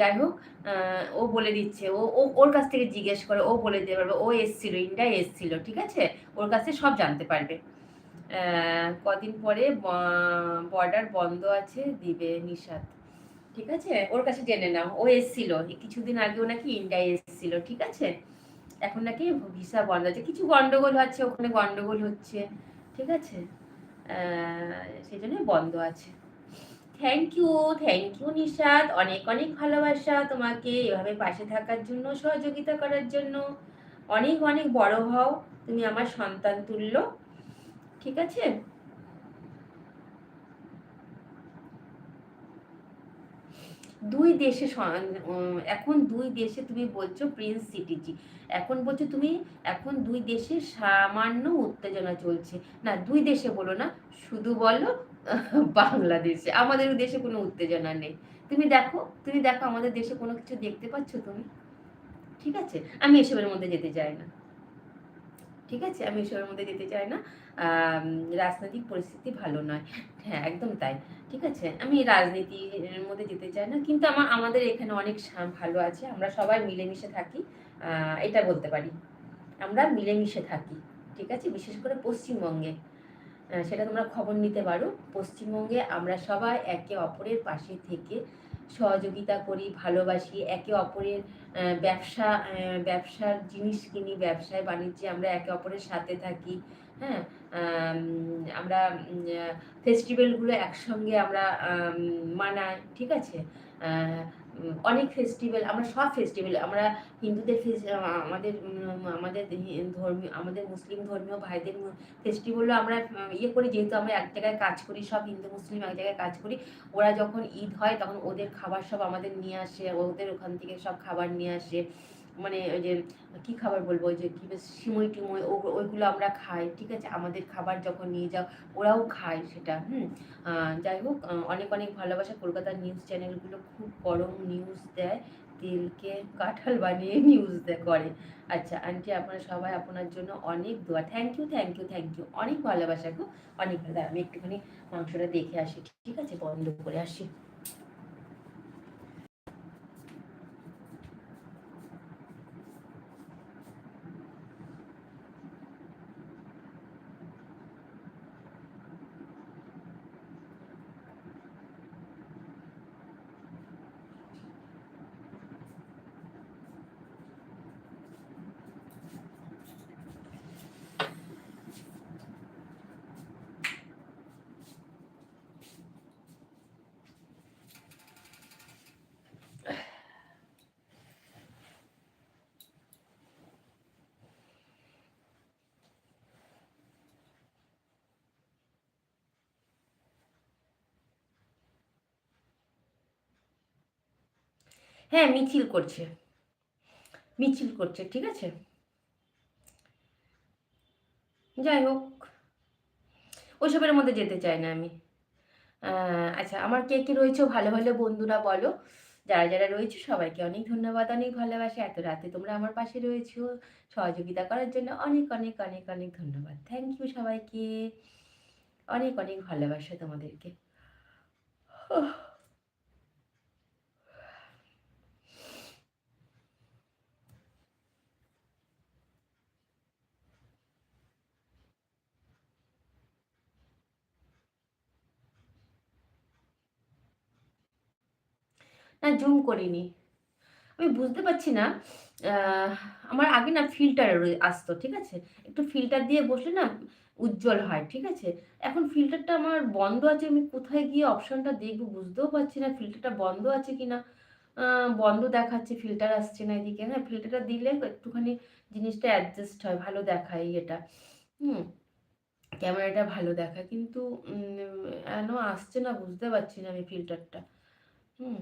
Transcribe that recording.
যাই হোক ও বলে দিচ্ছে, ও ও, ওর কাছ থেকে জিজ্ঞেস করে, ও বলে দিতে পারবে, ও এসছিল ইন্ডিয়া এসছিল, ঠিক আছে? ওর কাছে সব জানতে পারবে। কদিন পরে বর্ডার বন্ধ আছে, দিবে নিষাদ, ঠিক আছে? ওর কাছে জেনে নাও, ও এসছিল কিছুদিন আগেও নাকি ইন্ডিয়ায় এসছিল, ঠিক আছে? এখন নাকি ভিসা বন্ধ আছে, কিছু গন্ডগোল হচ্ছে, ওখানে গন্ডগোল হচ্ছে, ঠিক আছে? সেই জন্য বন্ধ আছে। Thank you thank you Nishad অনেক অনেক ভালোবাসা তোমাকে এভাবে পাশে থাকার জন্য, সহযোগিতা করার জন্য। অনেক অনেক বড় হও, তুমি আমার সন্তান তুল্য। ঠিক আছে? দুই দেশে এখন দুই দেশে তুমি বলছো প্রিন্স সিটিজি এখন বলছো তুমি, এখন দুই দেশে সামান্য উত্তেজনা চলছে। না, দুই দেশে বলো না, শুধু বলো বাংলাদেশে, আমাদের দেশে কোনো উত্তেজনা নেই। তুমি দেখো তুমি দেখো আমাদের দেশে কোনো কিছু দেখতে পাচ্ছ তুমি? ঠিক আছে? আমি এসবের মধ্যে যেতে চাই না। ঠিক আছে? আমি এসবের মধ্যে যেতে চাই না। রাজনৈতিক পরিস্থিতি ভালো নয়। হ্যাঁ একদম তাই। ঠিক আছে? আমি রাজনীতির মধ্যে যেতে চাই না। কিন্তু আমার, আমাদের এখানে অনেক ভালো আছে। আমরা সবাই মিলেমিশে থাকি। এটা বলতে পারি। আমরা মিলেমিশে থাকি। ঠিক আছে? বিশেষ করে পশ্চিমবঙ্গে। সেটা তোমরা খবর নিতে পারো। পশ্চিমবঙ্গে আমরা সবাই একে অপরের পাশে থেকে সহযোগিতা করি, ভালোবাসি। একে অপরের ব্যবসা ব্যবসার জিনিস কিনি, ব্যবসায় বাণিজ্যে আমরা একে অপরের সাথে থাকি। হ্যাঁ আমরা ফেস্টিভ্যালগুলো একসঙ্গে আমরা মানাই, ঠিক আছে? অনেক ফেস্টিভ্যাল আমরা সব ফেস্টিভ্যাল আমরা হিন্দুদের আমাদের আমাদের ধর্মীয়, আমাদের মুসলিম ধর্মীয় ভাইদের ফেস্টিভ্যালও আমরা ইয়ে করি, যেহেতু আমরা এক জায়গায় কাজ করি, সব হিন্দু মুসলিম এক জায়গায় কাজ করি, ওরা যখন ঈদ হয়, তখন ওদের খাবার সব আমাদের নিয়ে আসে, ওদের ওখান থেকে সব খাবার নিয়ে আসে। মানে ওই যে, কি খাবার বলব? ওই যে কি বেশ সিমই টিমই ওইগুলো আমরা খাই, ঠিক আছে? আমাদের খাবার যখন নিয়ে যাও, ওরাও খায় সেটা, হুম? যাই হোক অনেক অনেক ভালোবাসা। কলকাতার নিউজ চ্যানেলগুলো খুব গরম নিউজ দেয়, তেলকে কাঁঠাল বানিয়ে নিউজ দেয় করে। আচ্ছা আন্টি, আপনারা সবাই আপনার জন্য অনেক দোয়া। Thank you thank you thank you অনেক ভালোবাসা গো। অনেক ভালো। আমি একটুখানি মাংসটা দেখে আসি, ঠিক আছে? বন্ধ করে আসি। হ্যাঁ মিছিল করছে। মিছিল করছে, ঠিক আছে? যাই হোক, ওসবের মধ্যে যেতে চাই না আমি। আচ্ছা আমার কে কে রয়েছে ভালো ভালো বন্ধুরা বলো। যারা যারা রয়েছে, সবাইকে অনেক ধন্যবাদ, অনেক ভালোবাসে। এত রাতে তোমরা আমার পাশে রয়েছো। সহযোগিতা করার জন্য অনেক অনেক অনেক অনেক ধন্যবাদ। থ্যাংক ইউ সবাইকে। অনেক অনেক ভালোবাসা তোমাদেরকে। না জুম করিনি। আমি বুঝতে পারছি না আমার আগে না ফিল্টার আসতো, ঠিক আছে? একটু ফিল্টার দিয়ে বসলে না উজ্জ্বল হয়, ঠিক আছে? এখন ফিল্টারটা আমার বন্ধ আছে, আমি কোথায় গিয়ে অপশনটা দেখব বুঝতেও পারছি না ফিল্টারটা বন্ধ আছে কি না বন্ধ দেখাচ্ছে ফিল্টার আসছে না এদিকে। হ্যাঁ ফিল্টারটা দিলে একটুখানি জিনিসটা অ্যাডজাস্ট হয়, ভালো দেখায় এটা। হুম, ক্যামেরাটা ভালো দেখায়, কিন্তু কেন আসছে না বুঝতে পারছি না আমি ফিল্টারটা হুম।